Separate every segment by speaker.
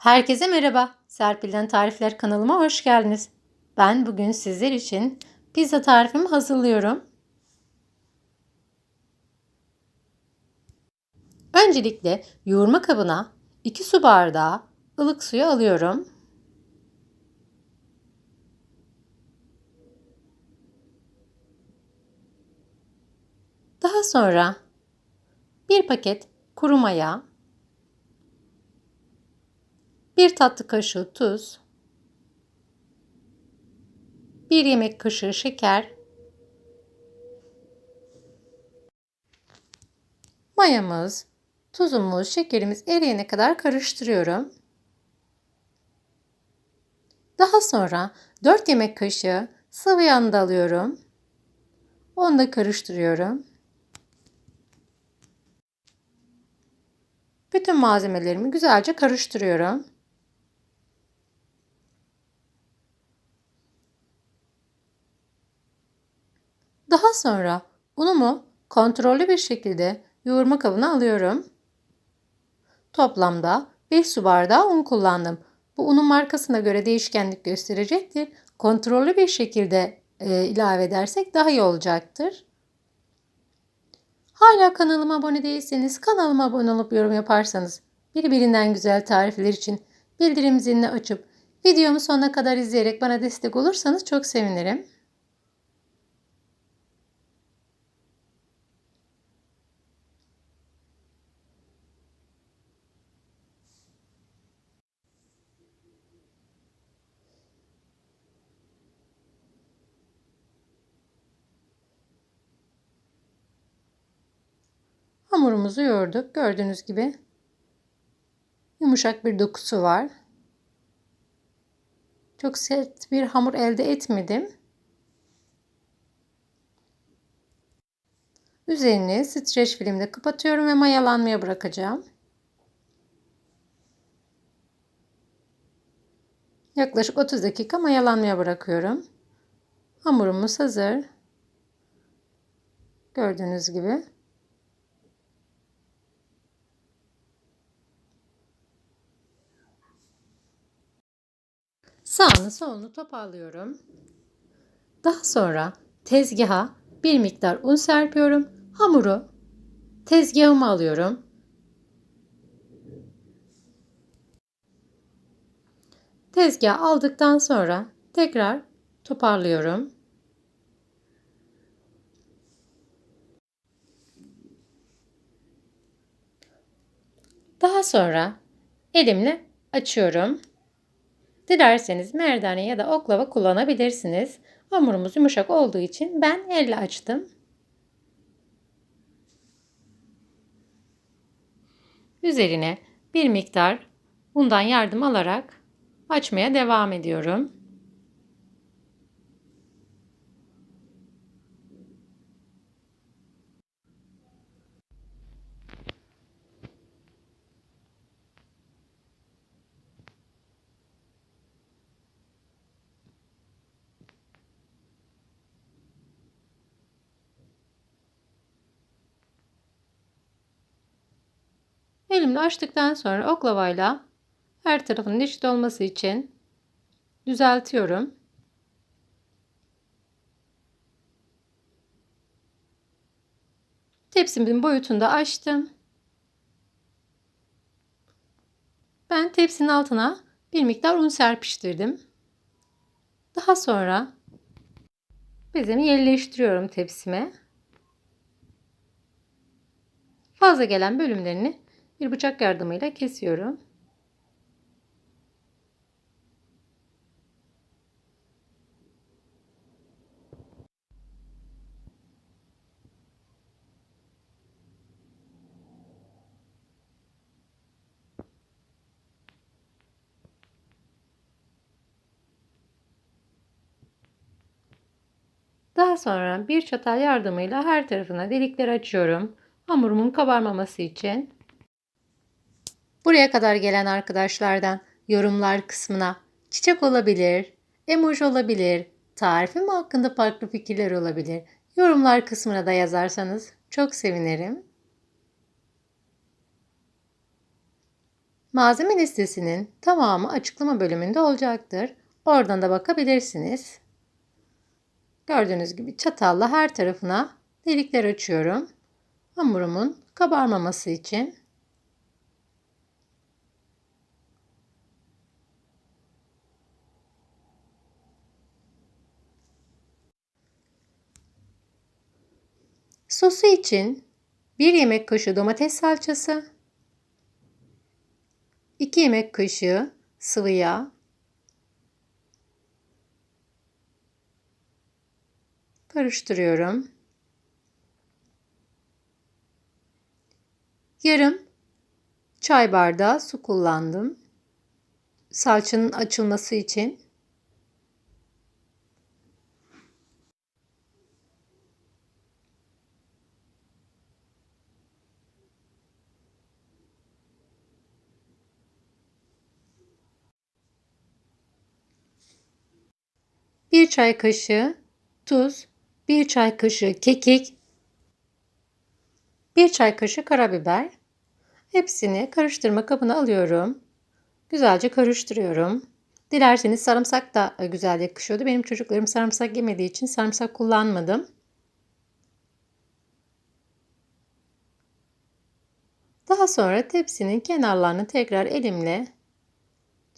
Speaker 1: Herkese merhaba. Serpil'den Tarifler kanalıma hoş geldiniz. Ben bugün sizler için pizza tarifimi hazırlıyorum. Öncelikle yoğurma kabına 2 su bardağı ılık suyu alıyorum. Daha sonra bir paket kuru maya, bir tatlı kaşığı tuz, bir yemek kaşığı şeker, mayamız, tuzumuz, şekerimiz eriyene kadar karıştırıyorum. Daha sonra 4 yemek kaşığı sıvı yağ da alıyorum. Onu da karıştırıyorum. Bütün malzemelerimi güzelce karıştırıyorum. Daha sonra unumu kontrollü bir şekilde yoğurma kabına alıyorum. Toplamda 5 su bardağı un kullandım. Bu unun markasına göre değişkenlik gösterecektir. Kontrollü bir şekilde e, ilave edersek daha iyi olacaktır. Hala kanalıma abone değilseniz kanalıma abone olup yorum yaparsanız birbirinden güzel tarifler için bildirim zilini açıp videomu sonuna kadar izleyerek bana destek olursanız çok sevinirim. Hamurumuzu yoğurduk. Gördüğünüz gibi yumuşak bir dokusu var. Çok sert bir hamur elde etmedim. Üzerini streç filmle kapatıyorum ve mayalanmaya bırakacağım. Yaklaşık 30 dakika mayalanmaya bırakıyorum. Hamurumuz hazır. Gördüğünüz gibi. Sağını solunu toparlıyorum. Daha sonra tezgaha bir miktar un serpiyorum. Hamuru tezgahıma alıyorum. Tezgah aldıktan sonra tekrar toparlıyorum. Daha sonra elimle açıyorum. Dilerseniz merdane ya da oklava kullanabilirsiniz. Hamurumuz yumuşak olduğu için ben elle açtım. Üzerine bir miktar undan yardım alarak açmaya devam ediyorum. Elimle açtıktan sonra oklavayla her tarafının eşit olması için düzeltiyorum. Tepsimin boyutunu da açtım. Ben tepsinin altına bir miktar un serpiştirdim. Daha sonra bezemi yerleştiriyorum tepsime. Fazla gelen bölümlerini bir bıçak yardımıyla kesiyorum. Daha sonra bir çatal yardımıyla her tarafına delikler açıyorum. Hamurumun kabarmaması için. Buraya kadar gelen arkadaşlardan yorumlar kısmına çiçek olabilir, emoji olabilir, tarifim hakkında farklı fikirler olabilir. Yorumlar kısmına da yazarsanız çok sevinirim. Malzeme listesinin tamamı açıklama bölümünde olacaktır. Oradan da bakabilirsiniz. Gördüğünüz gibi çatalla her tarafına delikler açıyorum. Hamurumun kabarmaması için. Sosu için 1 yemek kaşığı domates salçası, 2 yemek kaşığı sıvı yağ, karıştırıyorum. Yarım çay bardağı su kullandım. Salçanın açılması için. Bir çay kaşığı tuz, bir çay kaşığı kekik, bir çay kaşığı karabiber. Hepsini karıştırma kabına alıyorum. Güzelce karıştırıyorum. Dilerseniz sarımsak da güzel yakışıyordu. Benim çocuklarım sarımsak yemediği için sarımsak kullanmadım. Daha sonra tepsinin kenarlarını tekrar elimle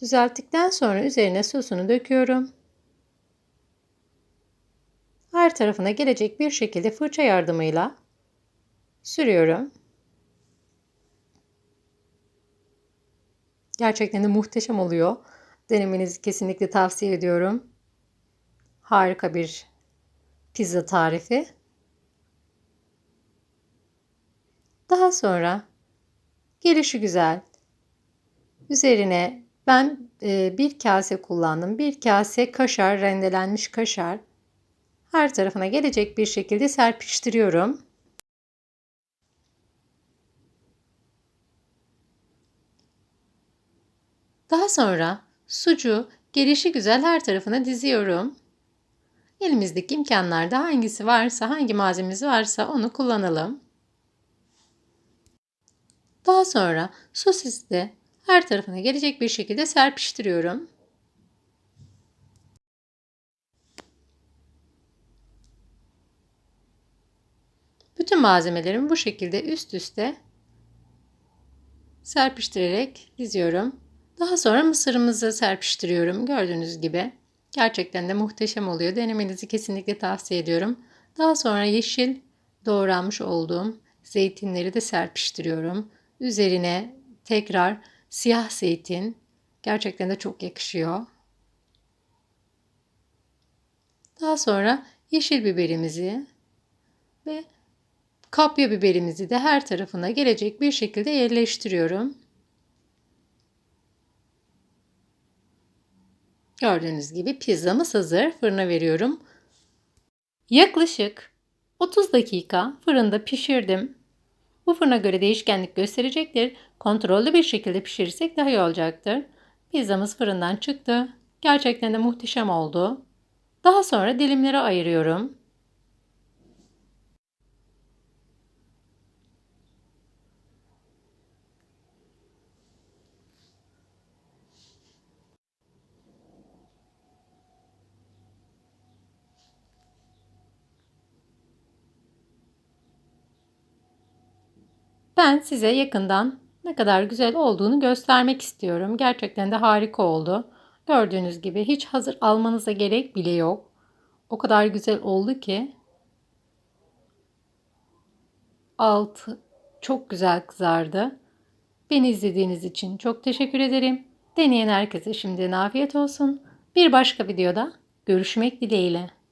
Speaker 1: düzelttikten sonra üzerine sosunu döküyorum. Her tarafına gelecek bir şekilde fırça yardımıyla sürüyorum. Gerçekten de muhteşem oluyor. Denemenizi kesinlikle tavsiye ediyorum. Harika bir pizza tarifi. Daha sonra gelişi güzel. Üzerine ben e, bir kase kullandım. Bir kase kaşar, rendelenmiş kaşar. Her tarafına gelecek bir şekilde serpiştiriyorum. Daha sonra sucuğu gelişi güzel her tarafına diziyorum. Elimizdeki imkanlarda hangisi varsa, hangi malzememiz varsa onu kullanalım. Daha sonra sosisi de her tarafına gelecek bir şekilde serpiştiriyorum. Bütün malzemelerimi bu şekilde üst üste serpiştirerek diziyorum. Daha sonra mısırımızı serpiştiriyorum. Gördüğünüz gibi. Gerçekten de muhteşem oluyor. Denemenizi kesinlikle tavsiye ediyorum. Daha sonra yeşil doğranmış olduğum zeytinleri de serpiştiriyorum. Üzerine tekrar siyah zeytin. Gerçekten de çok yakışıyor. Daha sonra yeşil biberimizi ve kapya biberimizi de her tarafına gelecek bir şekilde yerleştiriyorum. Gördüğünüz gibi pizzamız hazır. Fırına veriyorum. Yaklaşık 30 dakika fırında pişirdim. Bu fırına göre değişkenlik gösterecektir. Kontrollü bir şekilde pişirirsek daha iyi olacaktır. Pizzamız fırından çıktı. Gerçekten de muhteşem oldu. Daha sonra dilimlere ayırıyorum. Ben size yakından ne kadar güzel olduğunu göstermek istiyorum. Gerçekten de harika oldu. Gördüğünüz gibi hiç hazır almanıza gerek bile yok. O kadar güzel oldu ki altı çok güzel kızardı. Beni izlediğiniz için çok teşekkür ederim. Deneyen herkese şimdiden afiyet olsun. Bir başka videoda görüşmek dileğiyle.